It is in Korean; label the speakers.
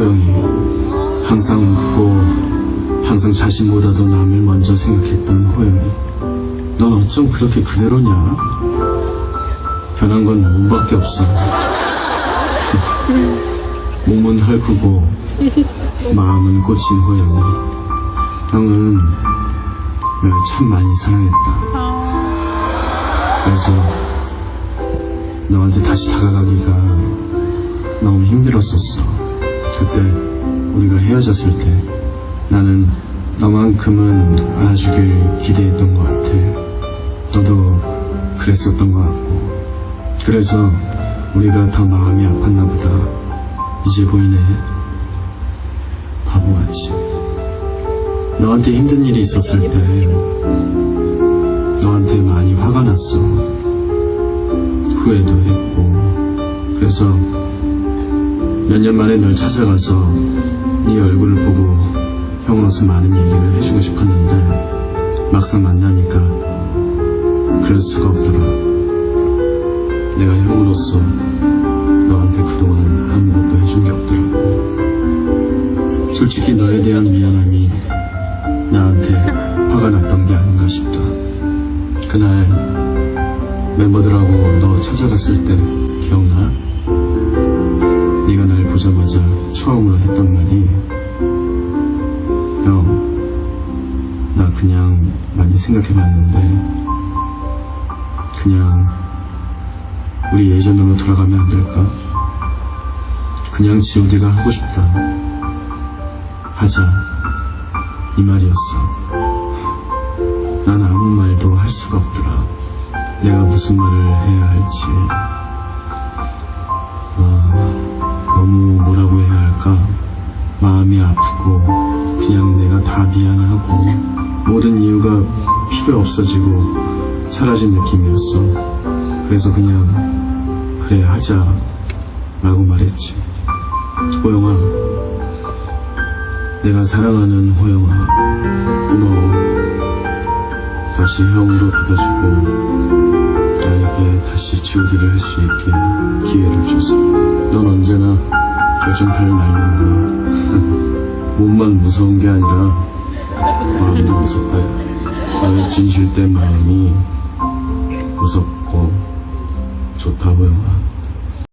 Speaker 1: 호영이 항상 웃고 항상 자신보다도 남을 먼저 생각했던 호영이 넌 어쩜 그렇게 그대로냐? 변한 건 몸밖에 없어. 몸은 헐크고 마음은 꽂힌 호영이. 형은 널참 많이 사랑했다. 그래서 너한테 다시 다가가기가 너무 힘들었었어. 그때 우리가 헤어졌을 때 나는 너만큼은 알아주길 기대했던 것 같아. 너도 그랬었던 것 같고. 그래서 우리가 더 마음이 아팠나 보다. 이제 보이네. 바보같이. 너한테 힘든 일이 있었을 때 너한테 많이 화가 났어. 후회도 했고. 그래서 몇 년 만에 널 찾아가서 네 얼굴을 보고 형으로서 많은 얘기를 해주고 싶었는데 막상 만나니까 그럴 수가 없더라. 내가 형으로서 너한테 그동안 아무것도 해준 게 없더라고. 솔직히 너에 대한 미안함이 나한테 화가 났던 게 아닌가 싶다. 그날 멤버들하고 너 찾아갔을 때 기억나? 보자마자 처음으로 했던 말이 형, 나 그냥 많이 생각해봤는데 그냥 우리 예전으로 돌아가면 안 될까? 그냥 GOD가 하고 싶다. 하자. 이 말이었어. 난 아무 말도 할 수가 없더라. 내가 무슨 말을 해야 할지. 너무 뭐라고 해야 할까? 마음이 아프고, 그냥 내가 다 미안하고, 모든 이유가 필요 없어지고, 사라진 느낌이었어. 그래서 그냥, 그래, 하자. 라고 말했지. 호영아, 내가 사랑하는 호영아, 고마워. 다시 형으로 받아주고 다시 GOD를 할 수 있게 기회를 줘서 넌 언제나 결정타를 날리는구나 몸만 무서운 게 아니라 마음도 무섭다 야. 너의 진실된 마음이 무섭고 좋다 호영아